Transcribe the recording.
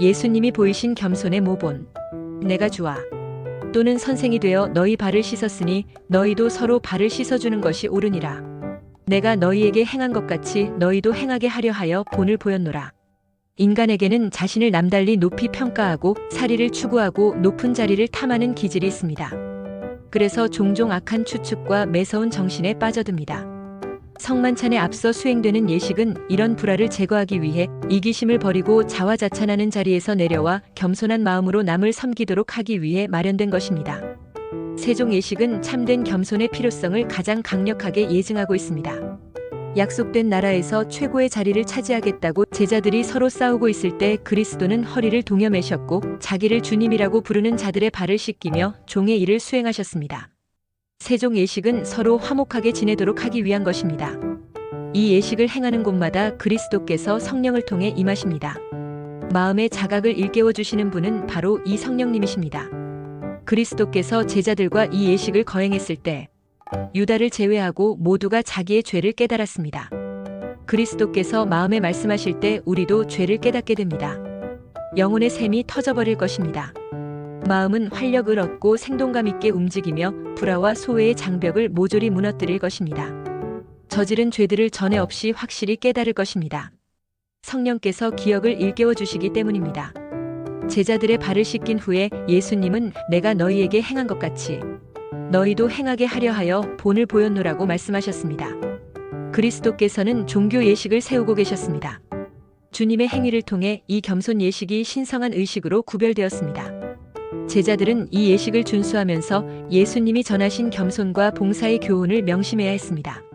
예수님이 보이신 겸손의 모본. 내가 주와. 또는 선생이 되어 너희 발을 씻었으니 너희도 서로 발을 씻어주는 것이 옳으니라. 내가 너희에게 행한 것 같이 너희도 행하게 하려 하여 본을 보였노라. 인간에게는 자신을 남달리 높이 평가하고 사리를 추구하고 높은 자리를 탐하는 기질이 있습니다. 그래서 종종 악한 추측과 매서운 정신에 빠져듭니다. 성만찬에 앞서 수행되는 예식은 이런 불화를 제거하기 위해 이기심을 버리고 자화자찬하는 자리에서 내려와 겸손한 마음으로 남을 섬기도록 하기 위해 마련된 것입니다. 세종 예식은 참된 겸손의 필요성을 가장 강력하게 예증하고 있습니다. 약속된 나라에서 최고의 자리를 차지하겠다고 제자들이 서로 싸우고 있을 때 그리스도는 허리를 동여 매셨고 자기를 주님이라고 부르는 자들의 발을 씻기며 종의 일을 수행하셨습니다. 세종 예식은 서로 화목하게 지내도록 하기 위한 것입니다. 이 예식을 행하는 곳마다 그리스도께서 성령을 통해 임하십니다. 마음의 자각을 일깨워 주시는 분은 바로 이 성령님이십니다. 그리스도께서 제자들과 이 예식을 거행했을 때 유다를 제외하고 모두가 자기의 죄를 깨달았습니다. 그리스도께서 마음에 말씀하실 때 우리도 죄를 깨닫게 됩니다. 영혼의 샘이 터져버릴 것입니다. 마음은 활력을 얻고 생동감 있게 움직이며 불화와 소외의 장벽을 모조리 무너뜨릴 것입니다. 저지른 죄들을 전에 없이 확실히 깨달을 것입니다. 성령께서 기억을 일깨워 주시기 때문입니다. 제자들의 발을 씻긴 후에 예수님은 내가 너희에게 행한 것 같이 너희도 행하게 하려 하여 본을 보였노라고 말씀하셨습니다. 그리스도께서는 종교 예식을 세우고 계셨습니다. 주님의 행위를 통해 이 겸손 예식이 신성한 의식으로 구별되었습니다. 제자들은 이 예식을 준수하면서 예수님이 전하신 겸손과 봉사의 교훈을 명심해야 했습니다.